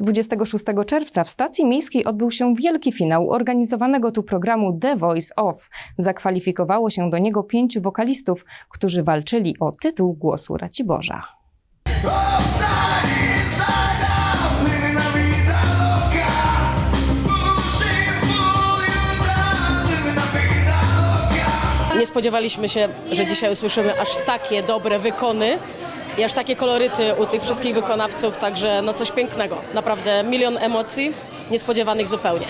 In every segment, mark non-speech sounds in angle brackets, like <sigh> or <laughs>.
26 czerwca w stacji miejskiej odbył się wielki finał organizowanego tu programu The Voice Off. Zakwalifikowało się do niego pięciu wokalistów, którzy walczyli o tytuł głosu Raciborza. Nie spodziewaliśmy się, że dzisiaj usłyszymy aż takie dobre wykony i aż takie koloryty u tych wszystkich wykonawców, także no coś pięknego. Naprawdę milion emocji, niespodziewanych zupełnie.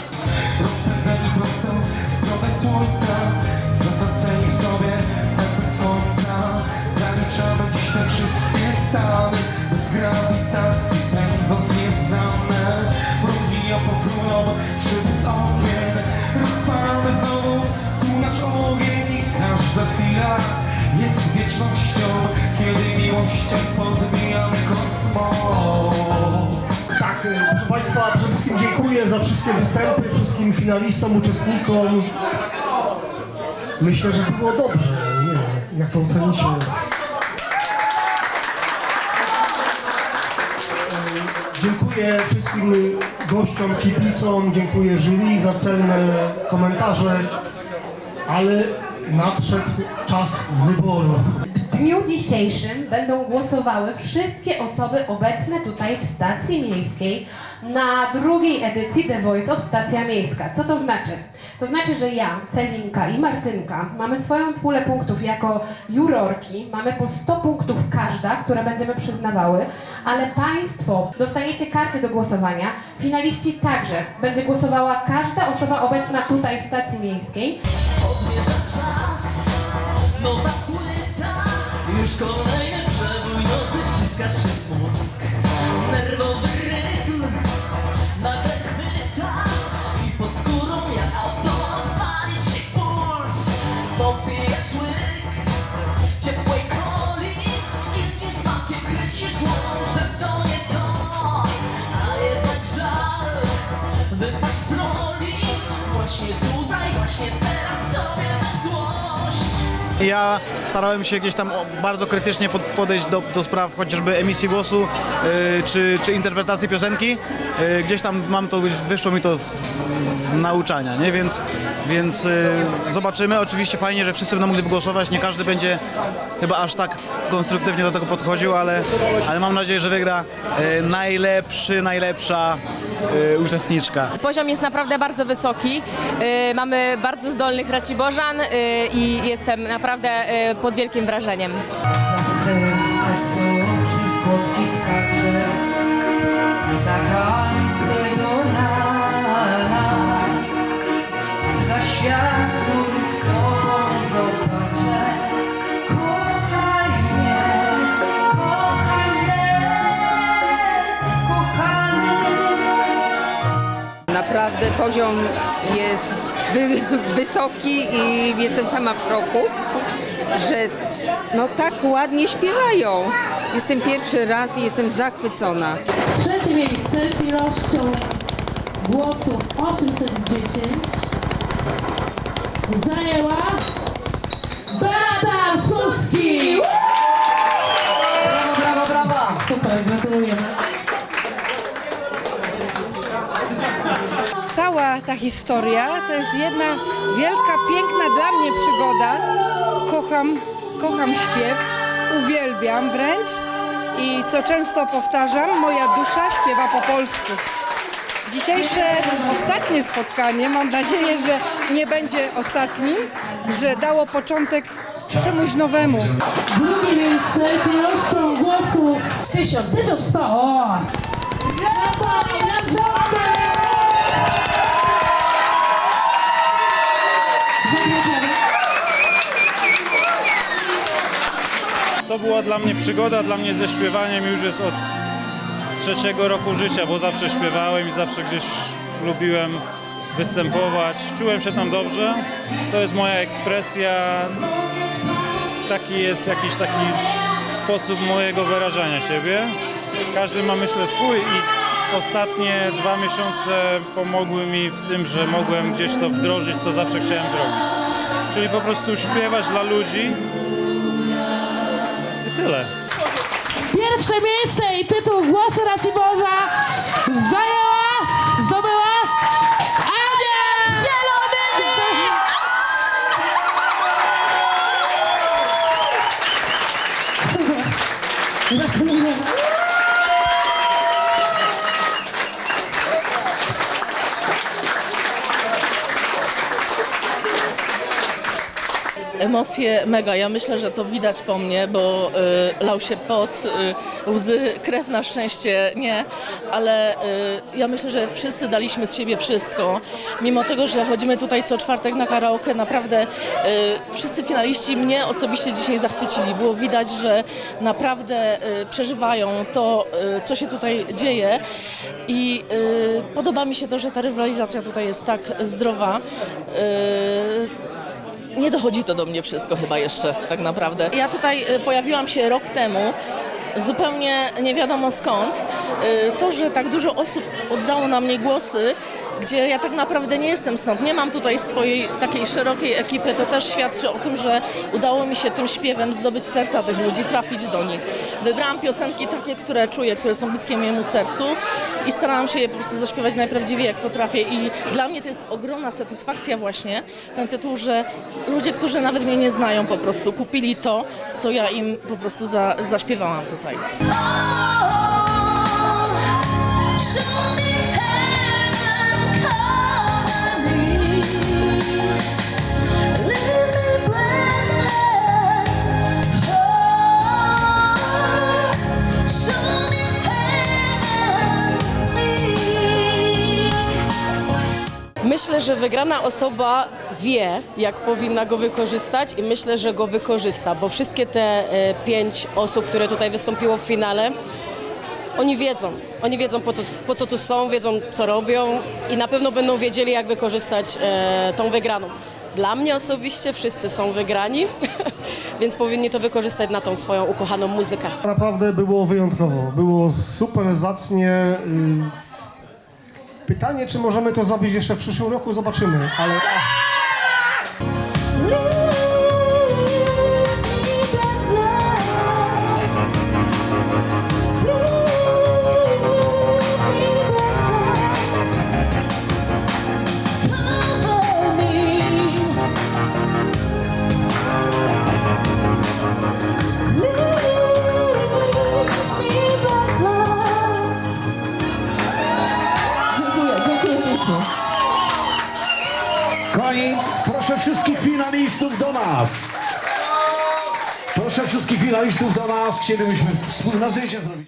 Kiedy miłością podbijamy kosmos Tak, e, proszę Państwa, przede wszystkim dziękuję za wszystkie występy, wszystkim finalistom, uczestnikom. Myślę, że było dobrze. Nie jak to ocenicie. E, Dziękuję wszystkim gościom, kibicom, dziękuję jury za cenne komentarze, ale nadszedł czas wyboru. Dniu dzisiejszym będą głosowały wszystkie osoby obecne tutaj w stacji miejskiej na drugiej edycji The Voice of Stacja Miejska. Co to znaczy? To znaczy, że ja, Celinka i Martynka mamy swoją pulę punktów jako jurorki, mamy po 100 punktów każda, które będziemy przyznawały, ale Państwo dostaniecie karty do głosowania, finaliści także. Będzie głosowała każda osoba obecna tutaj w stacji miejskiej. Odmierza czas, nowa płyta Już kolejny przebój nocy wciskasz się w mózg. Nerwowy rytm, nagle chwytasz I pod skórą jak automat wali ci puls. Popijasz łyk ciepłej coli I z niesmakiem kręcisz głową, że to nie to. A jednak żal, wypaść z roli. Właśnie tutaj, właśnie teraz Ja starałem się gdzieś tam bardzo krytycznie pod- podejść do, do spraw chociażby emisji głosu yy, czy, czy interpretacji piosenki. Yy, gdzieś tam mam to, wyszło mi to z, z nauczania, nie? Więc, więc yy, zobaczymy. Oczywiście fajnie, że wszyscy będą mogli wygłosować. Nie każdy będzie chyba aż tak konstruktywnie do tego podchodził, ale, ale mam nadzieję, że wygra najlepszy, najlepsza uczestniczka. Poziom jest naprawdę bardzo wysoki. Y, Mamy bardzo zdolnych Raciborzan y, i jestem naprawdę y, pod wielkim wrażeniem. Naprawdę poziom jest wy, wysoki i jestem sama w szoku, że no tak ładnie śpiewają. Jestem pierwszy raz i jestem zachwycona. Trzecie miejsce z ilością głosów 810 zajęła Beata Suski! Ta historia to jest jedna wielka, piękna dla mnie przygoda. Kocham, kocham śpiew, uwielbiam wręcz i co często powtarzam, moja dusza śpiewa po polsku. Dzisiejsze ostatnie spotkanie, mam nadzieję, że nie będzie ostatnim, że dało początek czemuś nowemu. Miejsce z głosów 1000, 1100. O! To była dla mnie przygoda, dla mnie ze śpiewaniem już jest od trzeciego roku życia, bo zawsze śpiewałem i zawsze gdzieś lubiłem występować. Czułem się tam dobrze. To jest moja ekspresja. Taki jest jakiś taki sposób mojego wyrażania siebie. Każdy ma myślę swój i ostatnie dwa miesiące pomogły mi w tym, że mogłem gdzieś to wdrożyć, co zawsze chciałem zrobić. Czyli po prostu śpiewać dla ludzi tyle. Pierwsze miejsce i tytuł Głosy Raciborza Emocje mega. Ja myślę, że to widać po mnie, bo y, lał się pot, y, łzy, krew na szczęście nie, ale y, ja myślę, że wszyscy daliśmy z siebie wszystko. Mimo tego, że chodzimy tutaj co czwartek na karaoke, naprawdę y, wszyscy finaliści mnie osobiście dzisiaj zachwycili. Było widać, że naprawdę y, przeżywają to, y, co się tutaj dzieje i y, podoba mi się to, że ta rywalizacja tutaj jest tak zdrowa. Y, nie dochodzi to do mnie wszystko chyba jeszcze, tak naprawdę. Ja tutaj y, pojawiłam się rok temu, zupełnie nie wiadomo skąd. Y, To, że tak dużo osób oddało na mnie głosy, gdzie ja tak naprawdę nie jestem stąd, nie mam tutaj swojej takiej szerokiej ekipy, to też świadczy o tym, że udało mi się tym śpiewem zdobyć serca tych ludzi, trafić do nich. Wybrałam piosenki takie, które czuję, które są bliskie mojemu sercu i starałam się je po prostu zaśpiewać najprawdziwiej jak potrafię i dla mnie to jest ogromna satysfakcja właśnie ten tytuł, że ludzie, którzy nawet mnie nie znają po prostu kupili to, co ja im po prostu za, zaśpiewałam tutaj. Myślę, że wygrana osoba wie, jak powinna go wykorzystać i myślę, że go wykorzysta, bo wszystkie te e, pięć osób, które tutaj wystąpiło w finale, oni wiedzą. Oni wiedzą, po, po co tu są, wiedzą, co robią i na pewno będą wiedzieli, jak wykorzystać e, tą wygraną. Dla mnie osobiście wszyscy są wygrani, <laughs> więc powinni to wykorzystać na tą swoją ukochaną muzykę. Naprawdę było wyjątkowo. Było super zacnie. y, Pytanie, czy możemy to zrobić jeszcze w przyszłym roku, zobaczymy, ale... proszę wszystkich finalistów do nas. Proszę wszystkich finalistów do nas. Chcielibyśmy wspólne zdjęcie zrobić.